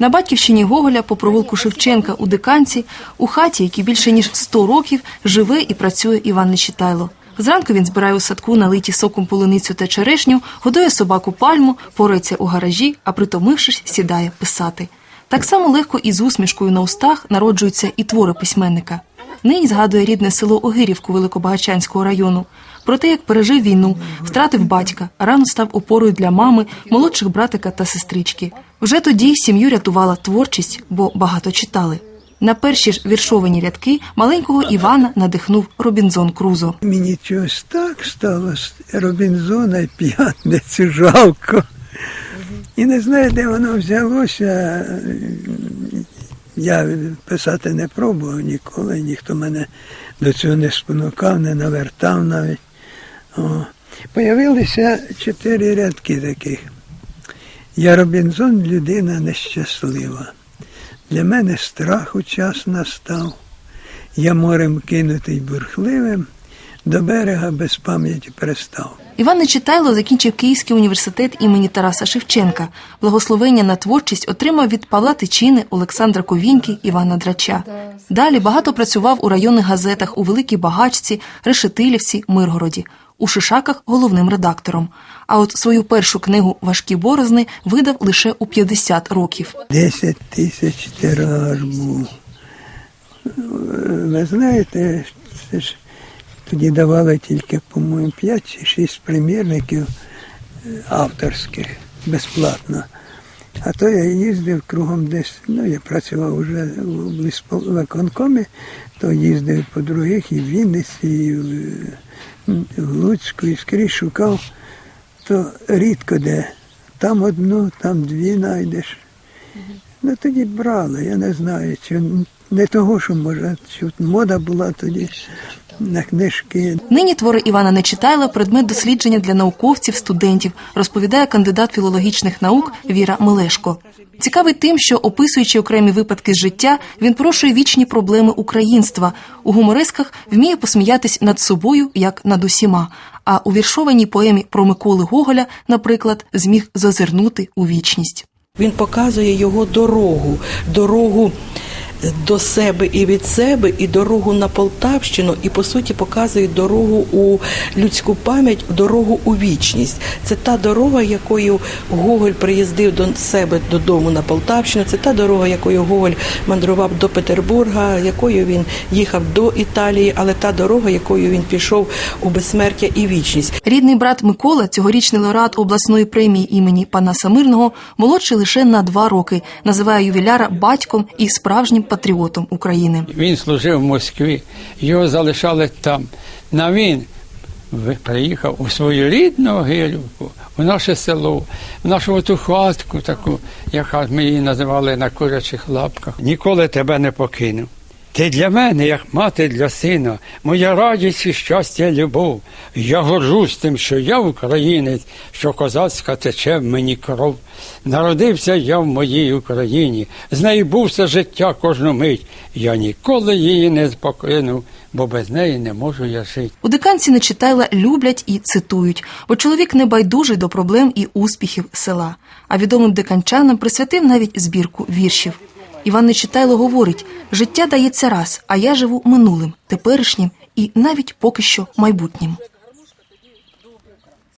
На батьківщині Гоголя по провулку Шевченка у Диканці, у хаті, якій більше ніж 100 років, живе і працює Іван Нечитайло. Зранку він збирає у садку налиті соком полуницю та черешню, годує собаку пальму, порається у гаражі, а притомившись, сідає писати. Так само легко і з усмішкою на устах народжуються і твори письменника. Нині згадує рідне село Огирівку Великобагачанського району. Про те, як пережив війну, втратив батька, рано став опорою для мами, молодших братика та сестрички. Вже тоді сім'ю рятувала творчість, бо багато читали. На перші ж віршовані рядки маленького Івана надихнув Робінзон Крузо. Мені чогось так стало Робінзона і п'ятницю жалко. І не знаю, де воно взялося. Я писати не пробував ніколи, ніхто мене до цього не спонукав, не навертав навіть. О. Появилися чотири рядки таких. Я Робінзон, людина нещаслива. Для мене страху час настав. Я морем кинутий бурхливим, до берега без пам'яті перестав. Іван Нечитайло закінчив Київський університет імені Тараса Шевченка. Благословення на творчість отримав від Павла Тичини, Олександра Ковіньки, Івана Драча. Далі багато працював у районних газетах у Великій Багачці, Решетилівці, Миргороді. У Шишаках головним редактором. А от свою першу книгу Важкі борозни видав лише у 50 років. 10 тисяч тираж був. Ви знаєте, це ж тоді давали тільки, по-моєму, 5 чи 6 примірників е, авторських безплатно. А то я їздив кругом десь, ну я працював вже в лісповиконкомі, то їздив по других і в Вінниці, і в, Луцьку, і скрізь шукав, то рідко де. Там одну, там дві знайдеш. Ну тоді брали, я не знаю, чи не того, що може, чи мода була тоді на книжки. Нині твори Івана Нечитайла предмет дослідження для науковців, студентів, розповідає кандидат філологічних наук Віра Мелешко. Цікавий тим, що описуючи окремі випадки з життя, він порушує вічні проблеми українства. У гуморесках вміє посміятись над собою як над усіма. А у віршованій поемі про Миколи Гоголя, наприклад, зміг зазирнути у вічність. Він показує його дорогу, дорогу до себе і від себе, і дорогу на Полтавщину, і по суті показує дорогу у людську пам'ять, дорогу у вічність. Це та дорога, якою Гоголь приїздив до себе додому на Полтавщину. Це та дорога, якою Гоголь мандрував до Петербурга, якою він їхав до Італії, але та дорога, якою він пішов у безсмертя і вічність. Рідний брат Микола, цьогорічний лауреат обласної премії імені Панаса Мирного, молодший лише на два роки, називає ювіляра батьком і справжнім патріотом України. Він служив в Москві, його залишали там. На він приїхав у свою рідну Гирівку, в наше село, в нашу ту хатку, таку, яка ми її називали на курячих лапках. Ніколи тебе не покинув. Ти для мене, як мати для сина, моя радість і щастя, любов. Я горжусь тим, що я українець, що козацька тече в мені кров. Народився я в моїй Україні, з нею був все життя кожну мить. Я ніколи її не покинув, бо без неї не можу я жити. У диканці Нечитайла люблять і цитують, бо чоловік не байдужий до проблем і успіхів села. А відомим диканчанам присвятив навіть збірку віршів. Іван Нечитайло говорить: життя дається раз, а я живу минулим, теперішнім і навіть поки що майбутнім.